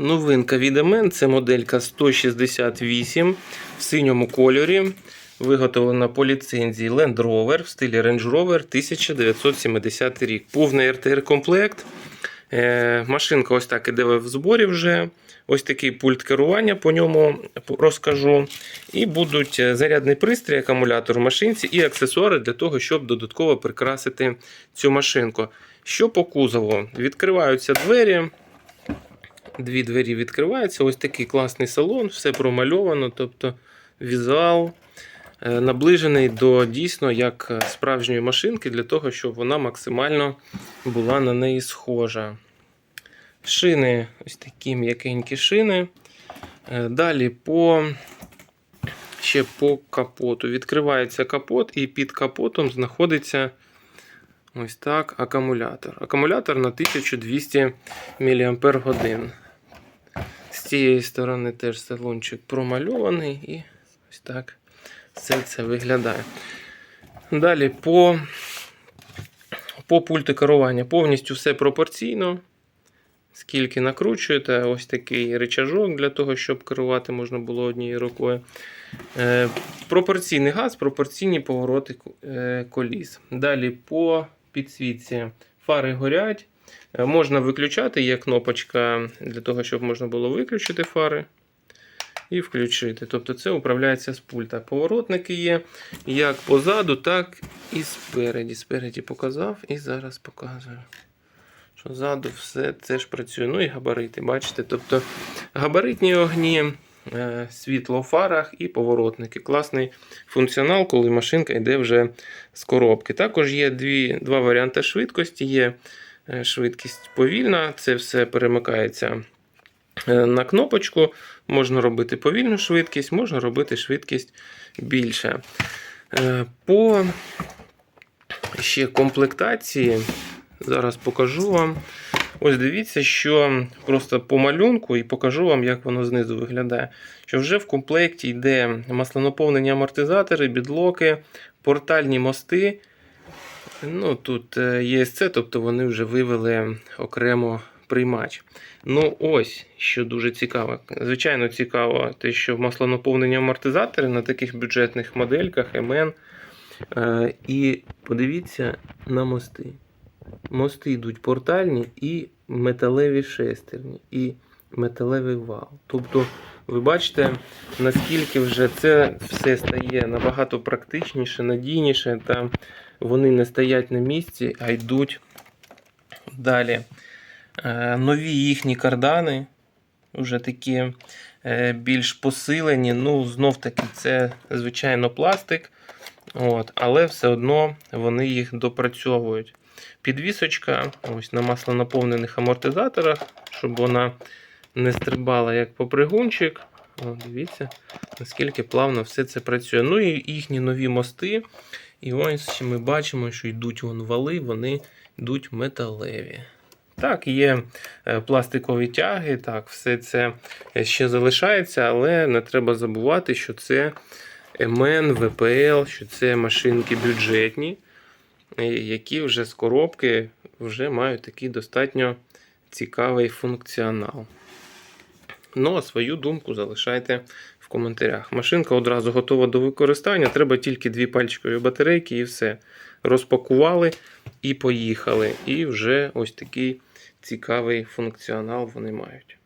Новинка від MN це моделька 168 в синьому кольорі. Виготовлена по ліцензії Land Rover в стилі Range Rover 1970 рік. Повний РТР комплект. Е, машинка ось так іде в зборі вже. Ось такий пульт керування по ньому розкажу. І будуть е, зарядний пристрій, акумулятор в машинці і аксесуари для того, щоб додатково прикрасити цю машинку. Що по кузову? Відкриваються двері. Дві двері відкриваються. Ось такий класний салон, все промальовано, тобто візуал е, наближений до дійсно як справжньої машинки, для того, щоб вона максимально була на неї схожа. Шини, ось такі м'якенькі шини. Е, Далі по ще по капоту. Відкривається капот, і під капотом знаходиться ось так акумулятор. Акумулятор на 1200 мАч. З цієї сторони теж салончик промальований і ось так все це виглядає. Далі по, по пульту керування повністю все пропорційно. Скільки накручуєте, ось такий рычажок для того, щоб керувати можна було однією рукою. Е, пропорційний газ, пропорційні повороти е, коліс. Далі по підсвітці фари горять. Е, Можна виключати, є кнопочка для того, щоб можна було виключити фари і включити. Тобто це управляється з пульта. Поворотники є як позаду, так і спереді. Спереді показав і зараз показую. Що ззаду все це ж працює. Ну і габарити, бачите? Тобто габаритні огні, е, світло в фарах і поворотники. Класний функціонал, коли машинка йде вже з коробки. Також є дві, два варіанти швидкості. Є швидкість повільна, це все перемикається е, на кнопочку. Можна робити повільну швидкість, можна робити швидкість більше. Е, По ще комплектації. Зараз покажу вам. Ось дивіться, що просто по малюнку і покажу вам, як воно знизу виглядає. Що вже в комплекті йде масленаповнені амортизатори, бідлоки, портальні мости. Ну, Тут е, ESC, тобто вони вже вивели окремо приймач. Ну, ось, що дуже цікаво. Звичайно, цікаво, те, що маслонаповнені амортизатори на таких бюджетних модельках MN. Е, І подивіться на мости. Мости йдуть портальні і металеві шестерні, і металевий вал. Тобто, ви бачите, наскільки вже це все стає набагато практичніше, надійніше, та вони не стоять на місці, а йдуть далі. Е, Нові їхні кардани, вже такі е, більш посилені. Ну, знов таки, це, звичайно, пластик. От, але все одно вони їх допрацьовують. Підвісочка ось на маслонаповнених амортизаторах, щоб вона не стрибала як попригунчик. О, дивіться, наскільки плавно все це працює. Ну і їхні нові мости. І ось ми бачимо, що йдуть вон вали, вони йдуть металеві. Так, є е, пластикові тяги, так, все це ще залишається, але не треба забувати, що це МН, ВПЛ, що це машинки бюджетні, е, які вже з коробки вже мають такий достатньо цікавий функціонал. Ну, а свою думку залишайте в коментарях. Машинка одразу готова до використання. Треба тільки дві пальчикові батарейки і все. Розпакували і поїхали. І вже ось такий цікавий функціонал вони мають.